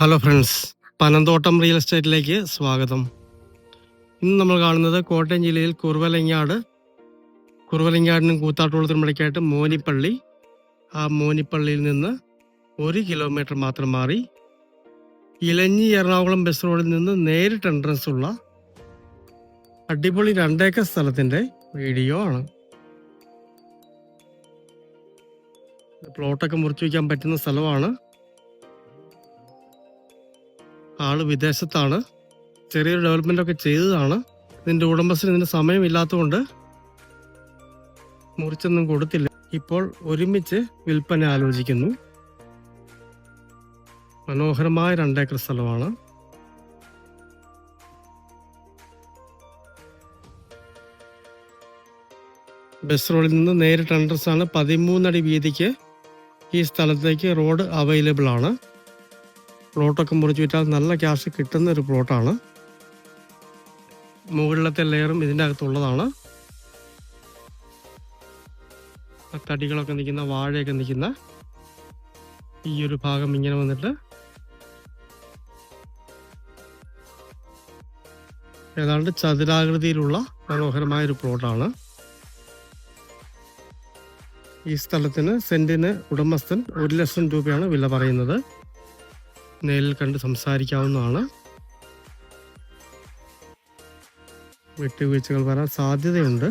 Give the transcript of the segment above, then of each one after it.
Hello friends Panamthottam real എസ്റ്റേറ്റിലേക്ക് സ്വാഗതം. ഇന്ന് നമ്മൾ കാണുന്നത് കോട്ടയം ജില്ലയിൽ കുറുവലങ്ങാട്. കുറുവലങ്ങാടിനും കൂത്താട്ടുകുളത്തിനും ഇടയ്ക്കായിട്ട് മോനിപ്പള്ളി. ആ മോനിപ്പള്ളിയിൽ നിന്ന് ഒരു കിലോമീറ്റർ മാത്രം മാറി ഇലഞ്ഞി എറണാകുളം ബസ് റോഡിൽ നിന്ന് നേരിട്ട് എൻട്രൻസ് ഉള്ള അടിപൊളി രണ്ടേക്കർ സ്ഥലത്തിന്റെ വീഡിയോ ആണ്. പ്ലോട്ടൊക്കെ മുറിച്ചു വയ്ക്കാൻ പറ്റുന്ന സ്ഥലമാണ്. ആൾ വിദേശത്താണ്. ചെറിയൊരു ഡെവലപ്മെന്റ് ഒക്കെ ചെയ്തതാണ്. ഇതിന്റെ ഉടമസ്ഥന് ഇതിന് സമയമില്ലാത്തതുകൊണ്ട് മുറിച്ചൊന്നും കൊടുത്തില്ല. ഇപ്പോൾ ഒരുമിച്ച് വിൽപ്പന ആലോചിക്കുന്നു. മനോഹരമായ രണ്ടേക്കർ സ്ഥലമാണ്. ബസ് റോഡിൽ നിന്ന് നേരിട്ട് അണ്ടർസാണ് പതിമൂന്നടി വീതിക്ക് ഈ സ്ഥലത്തേക്ക് റോഡ് അവൈലബിൾ ആണ്. പ്ലോട്ടൊക്കെ മുറിച്ച് വിറ്റാൽ നല്ല ക്യാഷ് കിട്ടുന്ന ഒരു പ്ലോട്ടാണ്. മുകളിലത്തെ ലെയറും ഇതിന്റെ അകത്തുള്ളതാണ് തടികളൊക്കെ നിൽക്കുന്ന വാഴയൊക്കെ നിൽക്കുന്ന ഈ ഒരു ഭാഗം ഇങ്ങനെ വന്നിട്ട് ഏതാണ്ട് ചതുരാകൃതിയിലുള്ള മനോഹരമായ ഒരു പ്ലോട്ടാണ്. ഈ സ്ഥലത്തിന് സെന്റിന് ഉടമസ്ഥൻ ഒരു ലക്ഷം രൂപയാണ് വില പറയുന്നത്. നേരിൽ കണ്ട് സംസാരിക്കാവുന്നതാണ്. വിട്ടുവീഴ്ചകൾ വരാൻ സാധ്യതയുണ്ട്.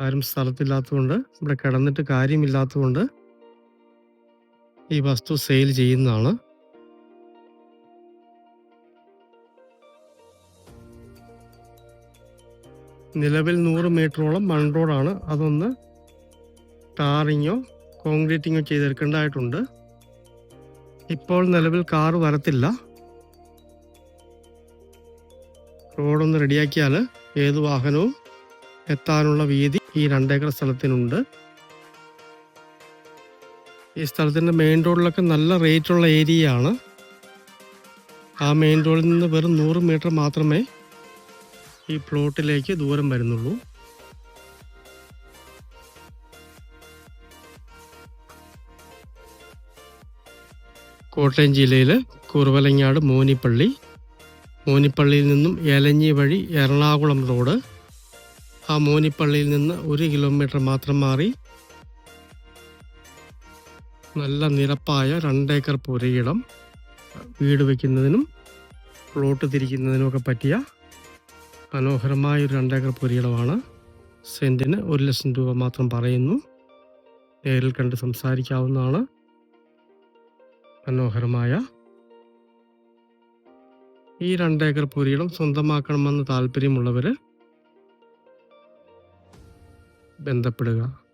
ആരും സ്ഥലത്തില്ലാത്തതുകൊണ്ട് ഇവിടെ കിടന്നിട്ട് കാര്യമില്ലാത്തതുകൊണ്ട് ഈ വസ്തു സെയിൽ ചെയ്യുന്നതാണ്. നിലവിൽ നൂറ് മീറ്ററോളം മൺ റോഡാണ് അതൊന്ന് ടാറിങ്ങോ കോൺക്രീറ്റിങ്ങോ ചെയ്തെടുക്കേണ്ടതായിട്ടുണ്ട്. ഇപ്പോൾ നിലവിൽ കാർ വരത്തില്ല. റോഡൊന്ന് റെഡിയാക്കിയാൽ ഏത് വാഹനവും എത്താനുള്ള വീതി ഈ രണ്ടേക്കർ സ്ഥലത്തിനുണ്ട്. ഈ സ്ഥലത്തിന്റെ മെയിൻ റോഡിലൊക്കെ നല്ല റേറ്റുള്ള ഏരിയയാണ്. ആ മെയിൻ റോഡിൽ നിന്ന് വെറും നൂറ് മീറ്റർ മാത്രമേ ഈ പ്ലോട്ടിലേക്ക് ദൂരം വരുന്നുള്ളൂ. കോട്ടയം ജില്ലയിൽ കുറുവലങ്ങാട് മോനിപ്പള്ളി. മോനിപ്പള്ളിയിൽ നിന്നും എലഞ്ഞി വഴി എറണാകുളം റോഡ്. ആ മോനിപ്പള്ളിയിൽ നിന്ന് ഒരു കിലോമീറ്റർ മാത്രം മാറി. നല്ല നിരപ്പായ രണ്ടേക്കർ പുരയിടം വീട് വയ്ക്കുന്നതിനും പ്ലോട്ട് തിരിക്കുന്നതിനുമൊക്കെ പറ്റിയ മനോഹരമായ ഒരു രണ്ടേക്കർ പുരയിടമാണ്. സെന്റിന് ഒരു ലക്ഷം രൂപ മാത്രം പറയുന്നു. നേരിൽ കണ്ട് സംസാരിക്കാവുന്നതാണ്. മനോഹരമായ ഈ രണ്ടേക്കർ പുരിയിടം സ്വന്തമാക്കണമെന്ന് താല്പര്യമുള്ളവർ ബന്ധപ്പെടുക.